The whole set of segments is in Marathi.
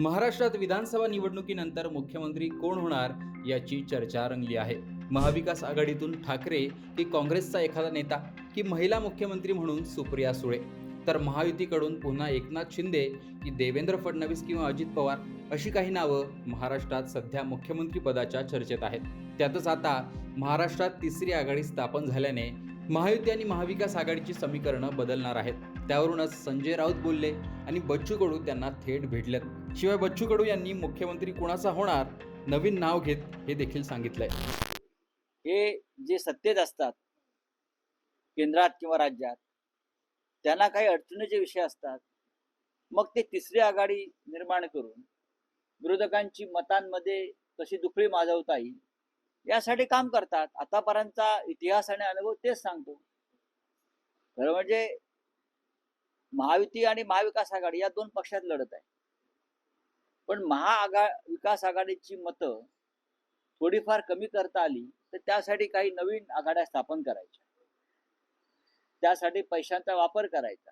महाराष्ट्रात विधानसभा निवडणुकीनंतर मुख्यमंत्री कोण होणार याची चर्चा रंगली आहे. महाविकास आघाडीतून ठाकरे की काँग्रेसचा एखादा नेता की महिला मुख्यमंत्री म्हणून सुप्रिया सुळे? तर महायुतीकडून पुन्हा एकनाथ शिंदे की देवेंद्र फडणवीस किंवा अजित पवार? अशी काही नावं महाराष्ट्रात सध्या मुख्यमंत्रीपदाच्या चर्चेत आहेत. त्यातच आता महाराष्ट्रात तिसरी आघाडी स्थापन झाल्याने महायुती आणि महाविकास आघाडीची समीकरणं बदलणार आहेत. त्यावरूनच संजय राऊत बोलले आणि बच्चू कडू त्यांना थेट भेटलेत. शिवाय बच्चू कडू यांनी मुख्यमंत्री कुणाचा होणार नवीन नाव घेत हे देखील सांगितलंय. हे जे सत्तेत असतात केंद्रात किंवा राज्यात त्यांना काही अडचणीचे विषय असतात मग ते तिसरी आघाडी निर्माण करून विरोधकांची मतांमध्ये कशी दुखळी माजवता येईल यासाठी काम करतात. आतापर्यंतचा इतिहास आणि अनुभव तेच सांगतो. खरं म्हणजे महायुती आणि महाविकास आघाडी या दोन पक्षात लढत आहे. पण महाआघा विकास आघाडीची मतं थोडीफार कमी करता आली तर त्यासाठी काही नवीन आघाड्या स्थापन करायच्या. त्यासाठी पैशांचा वापर करायचा.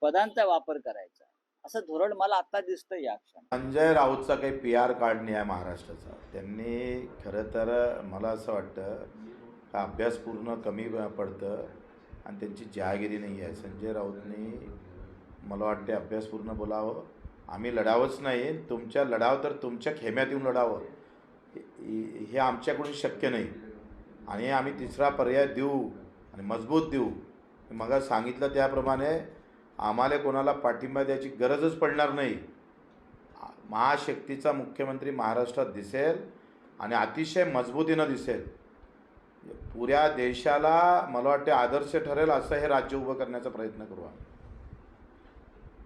पदांचा वापर करायचा. असं धोरण मला आता दिसतं या क्षणी. संजय राऊतचा काही पी आर कार्ड नाही आहे महाराष्ट्राचा. त्यांनी खरं तर मला असं वाटतं का अभ्यास पूर्ण कमी पडतं आणि त्यांची जहागिरी नाही आहे. संजय राऊतनी मला वाटते अभ्यास पूर्ण बोलावं. आम्ही लढावंच नाही तुमच्या लढाव तर तुमच्या खेम्यात येऊन लढावं. हे हे आमच्याकडून शक्य नाही. आणि आम्ही तिसरा पर्याय देऊ आणि मजबूत देऊ. मग सांगितलं त्याप्रमाणे आम्हाला कोणाला पाठिंबा द्यायची गरजच पडणार नाही. महाशक्तीचा मुख्यमंत्री महाराष्ट्रात दिसेल आणि अतिशय मजबूतीनं दिसेल. पुऱ्या देशाला मला वाटते आदर्श ठरेल असं हे राज्य उभं करण्याचा प्रयत्न करू आम्ही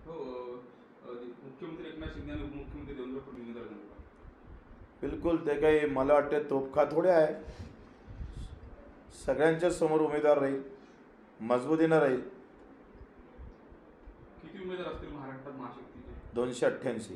हो अ, उपमुख्यमंत्री देवेंद्र फडणवीस. बिलकुल ते काही मला वाटते तोफखा थोडे आहे. सगळ्यांच्याच समोर उमेदवार राहील मजबूतीनं राहील. किती उमेदवार असतील महाराष्ट्रात महाशक्तीचे? दोनशे अठ्ठ्याऐंशी.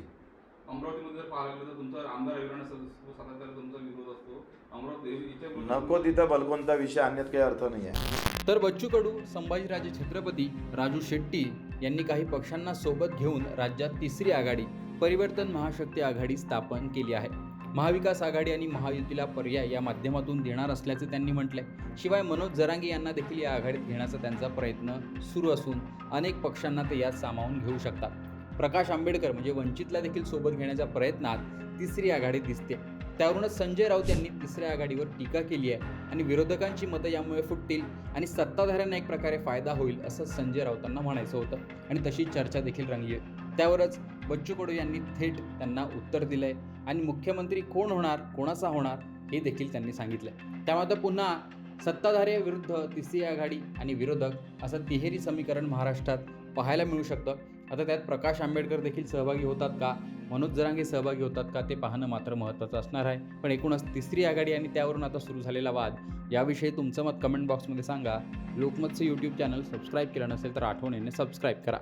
अमरावतीमध्ये जर पाहायला गेलं तर तुमचा आमदार रविराणा सातारा तुमचा विरोध असतो. अमरावती याच्या विरोधात- नको तिथं बलगवंता विषय आणण्यात काही अर्थ नाही आहे तर बच्चू कडू संभाजीराजे छत्रपती राजू शेट्टी यांनी काही पक्षांना सोबत घेऊन राज्यात तिसरी आघाडी परिवर्तन महाशक्ती आघाडी स्थापन केली आहे. महाविकास आघाडी आणि महायुतीला पर्याय या माध्यमातून देणार असल्याचे त्यांनी म्हटले शिवाय मनोज जरांगे यांना देखील या आघाडीत घेण्याचा त्यांचा प्रयत्न सुरू असून अनेक पक्षांना ते यात सामावून घेऊ शकतात. प्रकाश आंबेडकर म्हणजे वंचितला देखील सोबत घेण्याच्या प्रयत्नात तिसरी आघाडी दिसते. त्यावरूनच संजय राऊत यांनी तिसऱ्या आघाडीवर टीका केली आहे आणि विरोधकांची मतं यामुळे फुटतील आणि सत्ताधाऱ्यांना एक प्रकारे फायदा होईल असं संजय राऊतांना म्हणायचं होतं आणि तशी चर्चा देखील रंगली आहे. त्यावरच बच्चू कडू यांनी थेट त्यांना उत्तर दिलंय. आणि मुख्यमंत्री कोण होणार कोणाचा होणार हे देखील त्यांनी सांगितलंय. त्यामुळे आता पुन्हा सत्ताधारी विरुद्ध तिसरी आघाडी आणि विरोधक असं तिहेरी समीकरण महाराष्ट्रात पाहायला मिळू शकतं. आता त्यात प्रकाश आंबेडकर देखील सहभागी होतात का? मनोज जरांगे सहभागी होतात का? ते पाहणं मात्र महत्त्वाचं असणार आहे. पण एकूणच तिसरी आघाडी आणि त्यावरून आता सुरू झालेला वाद याविषयी तुमचं मत कमेंट बॉक्समध्ये सांगा. लोकमतचं यूट्यूब चॅनल सबस्क्राईब केलं नसेल तर आठवणीने सबस्क्राईब करा.